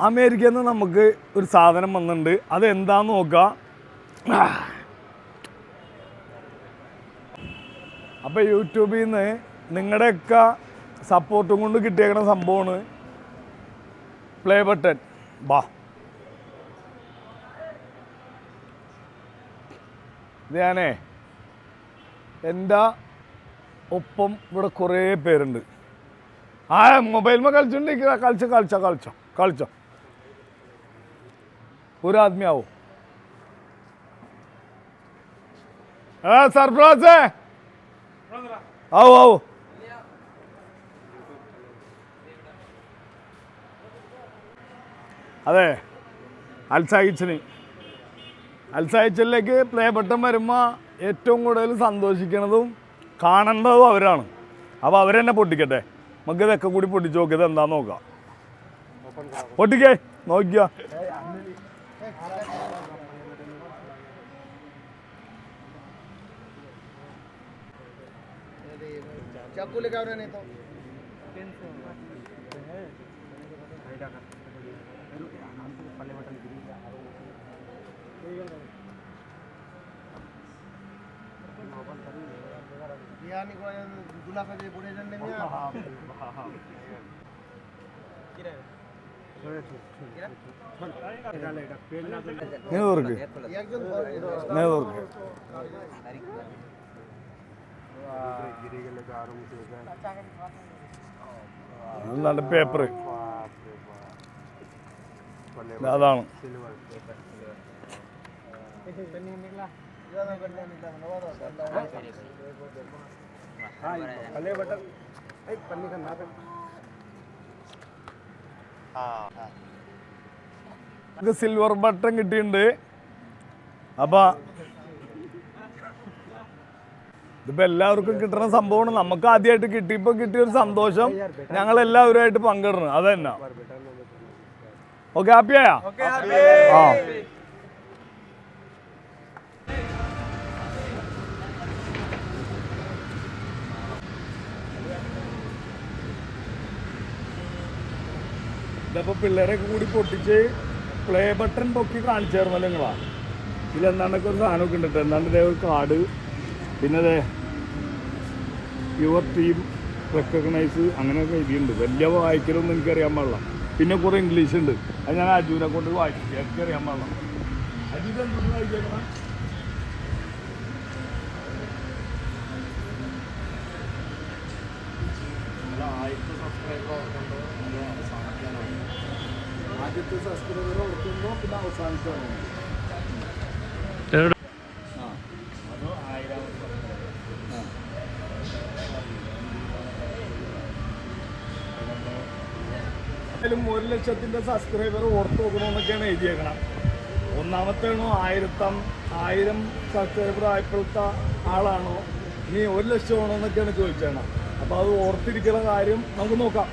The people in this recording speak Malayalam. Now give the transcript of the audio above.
അമേരിക്കയിൽ നിന്ന് നമുക്ക് ഒരു സാധനം വന്നിട്ടുണ്ട്. അത് എന്താന്ന് നോക്കാം. അപ്പൊ യൂട്യൂബിൽ നിന്ന് നിങ്ങളുടെയൊക്കെ സപ്പോർട്ടും കൊണ്ട് കിട്ടിയേക്കണ സംഭവമാണ് പ്ലേ ബട്ടൺ ബാ. ഞാനേ എന്റെ ഒപ്പം ഇവിടെ കുറേ പേരുണ്ട്. ആ മൊബൈലിൽ കളിച്ചോണ്ടിരിക്കുക കളിച്ച കളിച്ച കളിച്ചോ കളിച്ചോ ഒരു ആദ്മി ആവോ ആ സർഫ്രാസേ ആവോ ആവോ അതെ അൽസാഹിച്ചിന് അൽസാഹിച്ചിലേക്ക് പ്ലേ ബട്ടൺ വരുമ്പോൾ ഏറ്റവും കൂടുതൽ സന്തോഷിക്കണതും കാണേണ്ടതും അവരാണ്. അപ്പോൾ അവരെന്നെ പൊട്ടിക്കട്ടെ. നമുക്ക് ഇതൊക്കെ കൂടി പൊട്ടിച്ച് നോക്കിയത് എന്താന്ന് നോക്കാം പൊട്ടിക്കേ നോക്കിയ चाकू लेके आओ नहीं तो বিরিয়ানি করে দুলা কাজে পড়ে যান নেমি നീ തുറക്ക് একজন നമുക്ക് സിൽവർ ബട്ടൺ കിട്ടിയിട്ടുണ്ട്. അപ്പൊ. ഇതിപ്പോ എല്ലാവർക്കും കിട്ടുന്ന സംഭവമാണ്. നമുക്ക് ആദ്യമായിട്ട് കിട്ടിയപ്പോ കിട്ടിയ ഒരു സന്തോഷം ഞങ്ങൾ എല്ലാവരുമായിട്ട് പങ്കിടണം. അതന്നെ തന്നെ. ഓക്കെ ഹാപ്പിയായ ആ. ഇതപ്പോ പിള്ളേരെ കൂടി പൊട്ടിച്ച് പ്ലേ ബട്ടൺ പൊക്കി കാണിച്ചു തരുന്നല്ലോ നിങ്ങളാ ഇതിലെന്താണ്ടൊക്കെ ഒരു സാധനമൊക്കെ ഉണ്ട് ട്ടോ. എന്താണ്ട് ഇതേ ഒരു കാർഡ് പിന്നെ അതെ യുവർ ടീം റെക്കഗ്നൈസ് അങ്ങനെയൊക്കെ എഴുതിയിട്ടുണ്ട്. വലിയ വായിക്കലൊന്നും എനിക്കറിയാൻ പാടില്ല. പിന്നെ കുറേ ഇംഗ്ലീഷ് ഉണ്ട്. അത് ഞാൻ അജുവിനെ കൊണ്ട് വായിച്ചു എനിക്കറിയാൻ പാടില്ല. അജു എന്തൊന്നും വായിച്ചേക്കണം? ആദ്യത്തെ പിന്നെ അവസാനിച്ചാണ്. ഒരു ലക്ഷത്തിന്റെ സബ്സ്ക്രൈബർ ഓർത്ത് നോക്കണമെന്നൊക്കെയാണ് എഴുതിയേക്കണം ഒന്നാമത്തേണോ ആയിരത്തം ആയിരം സബ്സ്ക്രൈബർ ആയപ്പോഴത്തെ ആളാണോ? ഇനി ഒരു ലക്ഷം ആണോ എന്നൊക്കെയാണ് ചോദിച്ചേണം അപ്പോൾ അത് ഓർത്തിരിക്കുന്ന കാര്യം നമുക്ക് നോക്കാം.